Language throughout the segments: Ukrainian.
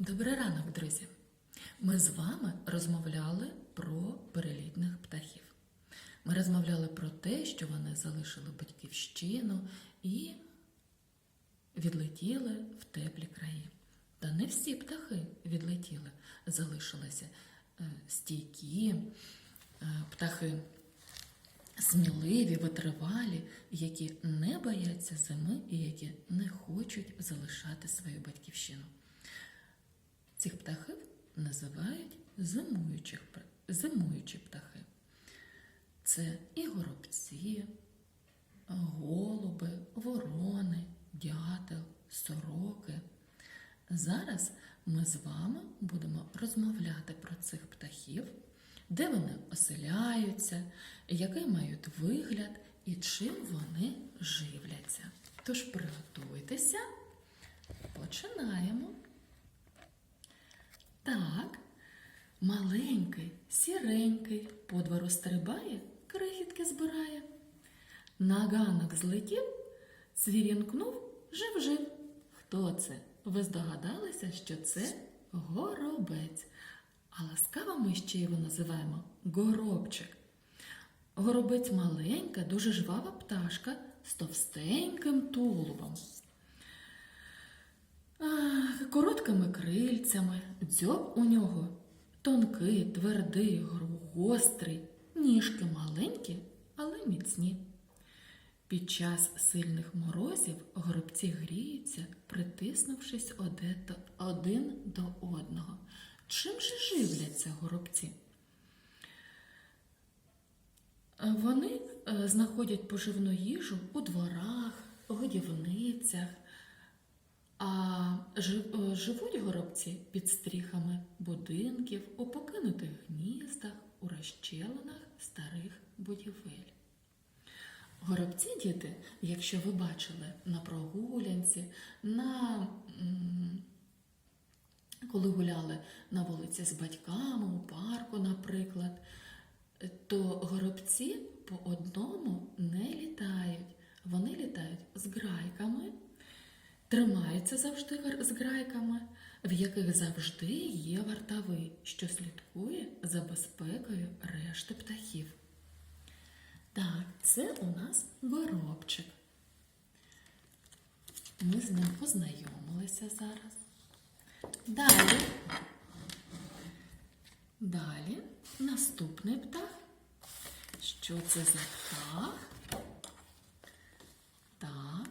Добрий ранок, друзі! Ми з вами розмовляли про перелітних птахів. Ми розмовляли про те, що вони залишили батьківщину і відлетіли в теплі краї. Та не всі птахи відлетіли, залишилися е, стійкі е, птахи сміливі, витривалі, які не бояться зими і які не хочуть залишати свою батьківщину. Цих птахів називають зимуючих, зимуючі птахи. Це і горобці, голуби, ворони, дятел, сороки. Зараз ми з вами будемо розмовляти про цих птахів, де вони оселяються, який мають вигляд і чим вони живляться. Тож приготуйтеся, починаємо. Так, маленький, сіренький, по двору стрибає, крихітки збирає. На ганок злетів, цвірінкнув, жив-жив. Хто це? Ви здогадалися, що це горобець. А ласкаво ми ще його називаємо горобчик. Горобець маленька, дуже жвава пташка з товстеньким тулубом. Короткими крильцями, дзьоб у нього тонкий, твердий, гострий, ніжки маленькі, але міцні. Під час сильних морозів горобці гріються, притиснувшись один до одного. Чим же живляться горобці? Вони е, знаходять поживну їжу у дворах, годівницях, а е, живуть горобці під стріхами будинків, у покинутих гніздах, у розчелинах старих будівель. Горобці діти, якщо ви бачили на прогулянці, на, коли гуляли на вулиці з батьками, у парку, наприклад, то горобці по одному не літають. Вони літають з грайками, тримаються завжди з грайками, в яких завжди є вартовий, що слідкує за безпекою решти птахів. Так, це у нас горобчик. Ми з ним познайомилися зараз. Далі. Далі наступний птах. Що це за птах? Так.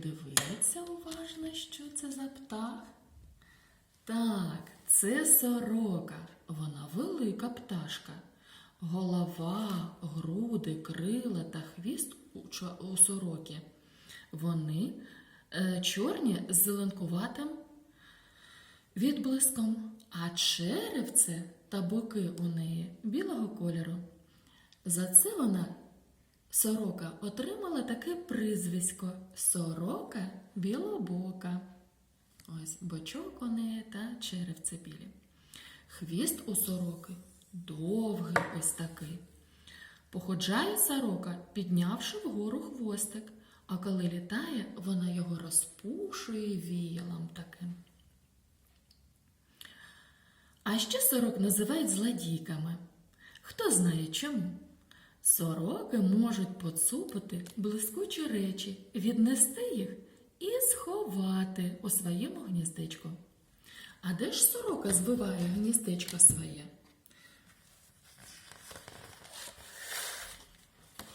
Подивіться уважно, що це за птах. Так, це сорока. Вона велика пташка. Голова, груди, крила та хвіст у сороки. Вони е, чорні з зеленкуватим відблиском, а черевце та боки у неї білого кольору. За це вона, сорока, отримала таке прізвисько сорока білобока. Ось бочок у неї та черевце білі. Хвіст у сороки довгий ось такий. Походжає сорока, піднявши вгору хвостик, а коли літає, вона його розпушує віялом таким. А ще сорок називають злодійками. Хто знає чому? Сороки можуть поцупити блискучі речі, віднести їх і сховати у своєму гніздечку. А де ж сорока збиває гніздечко своє?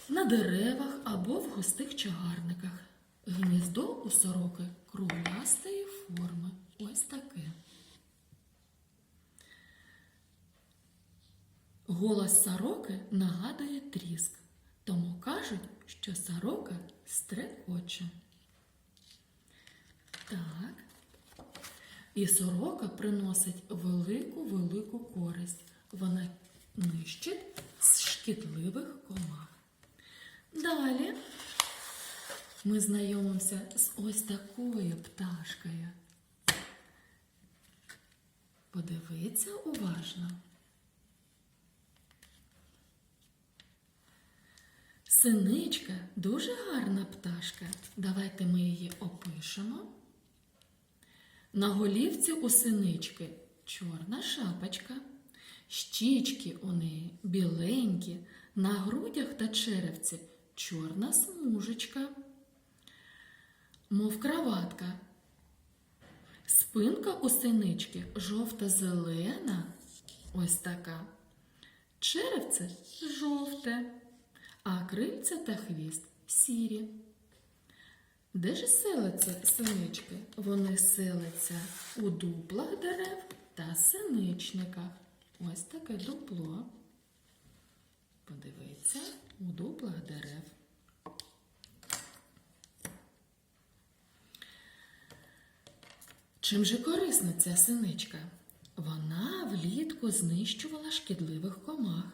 На деревах або в густих чагарниках. Гніздо у сороки кругластої форми. Ось таке. Голос сороки нагадує тріск, тому кажуть, що сорока стрекоче. Так. І сорока приносить велику-велику користь. Вона нищить шкідливих комах. Далі ми знайомимося з ось такою пташкою. Подивіться уважно. Синичка дуже гарна пташка. Давайте ми її опишемо. На голівці у синички чорна шапочка, щічки у неї біленькі, на грудях та черевці чорна смужечка, мов краватка. Спинка у синички жовто-зелена, ось така. Черевце жовте, а крильця та хвіст сірі. Де ж селяться синички? Вони селяться у дуплах дерев та синичниках. Ось таке дупло. Подивіться, у дуплах дерев. Чим же корисна ця синичка? Вона влітку знищувала шкідливих комах.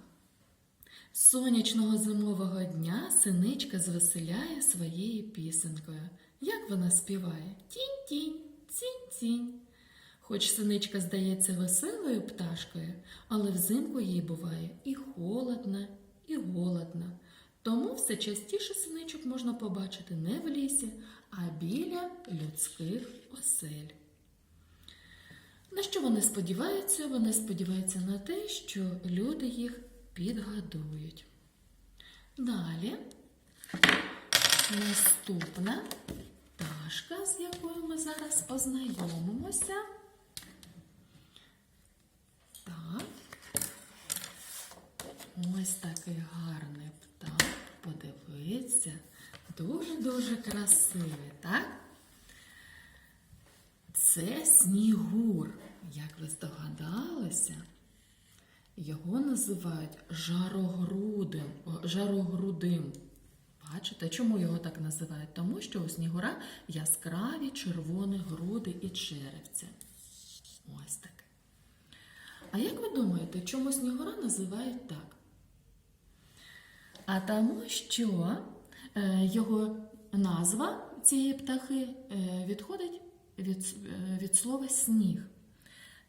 Сонячного зимового дня синичка звеселяє своєю пісенькою. Як вона співає? Тінь-тінь, цінь-цінь. Хоч синичка здається веселою пташкою, але взимку їй буває і холодно, і голодно. Тому все частіше синичок можна побачити не в лісі, а біля людських осель. На що вони сподіваються? Вони сподіваються на те, що люди їх підгадують. Далі наступна пташка, з якою ми зараз познайомимося. Так. Ось такий гарний птах. Подивіться. Дуже-дуже красивий, так? Це снігур. Як ви здогадалися, його називають жарогрудим. жарогрудим. Бачите, чому його так називають? Тому що у снігура яскраві червоні груди і черевця. Ось таке. А як ви думаєте, чому снігура називають так? А тому, що е, його назва цієї птахи е, відходить від, е, від слова сніг.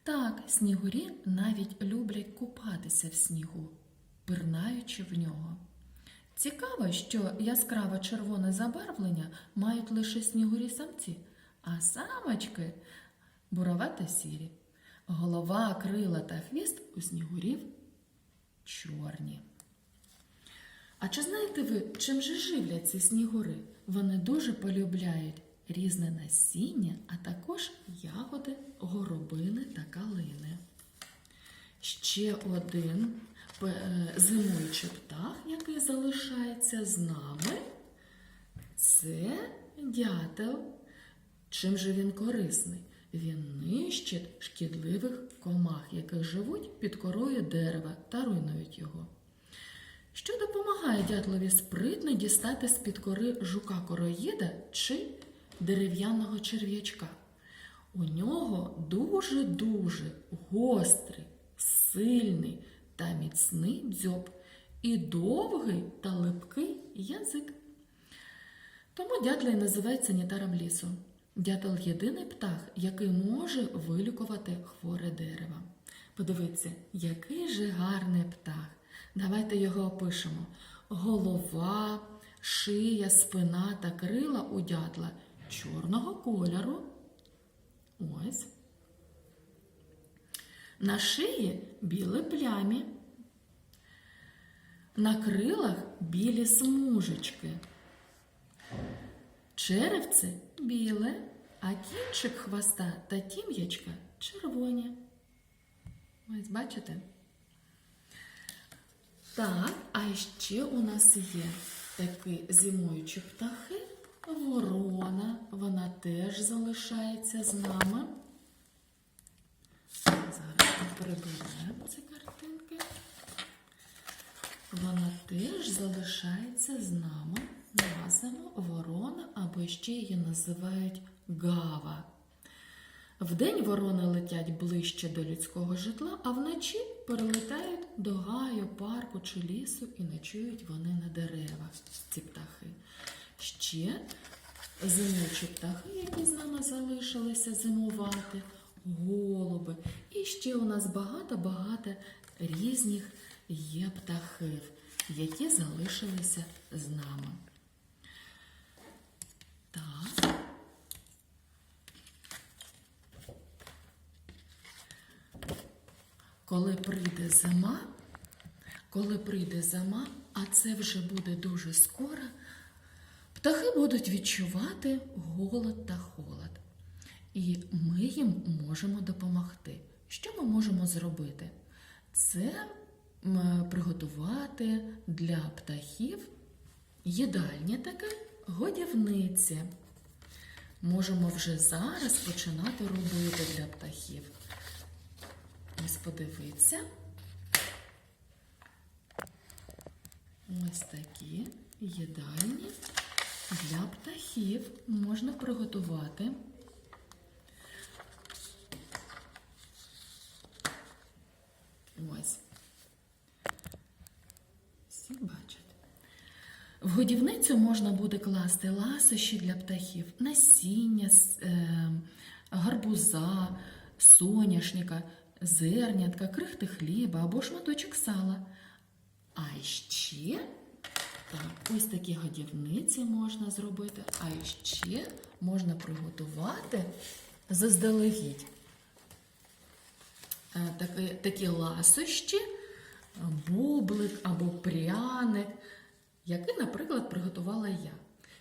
Так, снігурі навіть люблять купатися в снігу, пирнаючи в нього. Цікаво, що яскраво червоне забарвлення мають лише снігурі самці, а самочки буровато сірі. Голова, крила та хвіст у снігурів чорні. А чи знаєте ви, чим же живляться снігури? Вони дуже полюбляють різне насіння, а також ягоди, горобини та калини. Ще один е, зимуючий птах, який залишається з нами, це дятел. Чим же він корисний? Він нищить шкідливих комах, які живуть під корою дерева та руйнують його. Що допомагає дятлові спритно дістати з-під кори жука короїда чи дерев'яного черв'ячка? У нього дуже-дуже гострий, сильний та міцний дзьоб і довгий та липкий язик. Тому дятел і називають санітаром лісу. Дятел єдиний птах, який може вилікувати хворе дерево. Подивіться, який же гарний птах. Давайте його опишемо. Голова, шия, спина та крила у дятла чорного кольору. Ось. На шиї білі плямі. На крилах білі смужечки. Черевце біле, а кінчик хвоста та тім'ячка червоні. Ось бачите? Так, а ще у нас є такі зимуючі птахи. Ворона, вона теж залишається з нами. Зараз ми приберемо ці картинки. Вона теж залишається з нами. Назимо ворона, або ще її називають гава. Вдень ворони летять ближче до людського житла, а вночі перелетають до гаю, парку чи лісу і ночують вони на деревах, ці ще зимочі птахи, які з нами залишилися зимувати, голуби. І ще у нас багато-багато різних є птахів, які залишилися з нами. Так. Коли прийде зима, коли прийде зима, а це вже буде дуже скоро птахи будуть відчувати голод та холод. І ми їм можемо допомогти. Що ми можемо зробити? Це приготувати для птахів їдальня таке годівниці. Можемо вже зараз починати робити для птахів. Ось подивіться. Ось такі їдальні для птахів можна приготувати. Ось. Всі бачать. В годівницю можна буде класти ласощі для птахів, насіння, е, гарбуза, соняшника, зернятка, крихти хліба або шматочок сала. А ще так, ось такі годівниці можна зробити, а ще можна приготувати заздалегідь е, такі, такі ласощі, бублик або пряник, який, наприклад, приготувала я.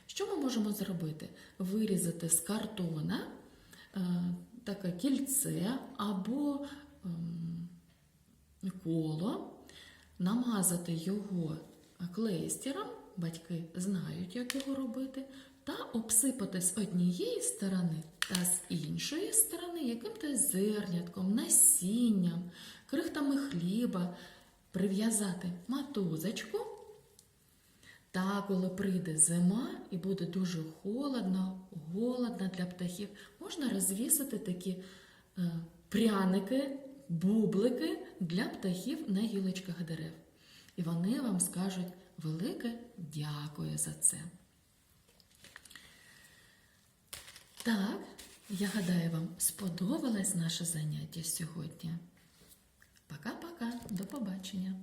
Що ми можемо зробити? Вирізати з картона е, таке кільце або ем, коло, намазати його клейстером, батьки знають, як його робити, та обсипати з однієї сторони та з іншої сторони яким-то зернятком, насінням, крихтами хліба, прив'язати матузочку. Та коли прийде зима і буде дуже холодно, голодно для птахів, можна розвісити такі е, пряники, бублики для птахів на гілочках дерев. І вони вам скажуть велике дякую за це. Так, я гадаю, вам сподобалось наше заняття сьогодні. Пока-пока, до побачення.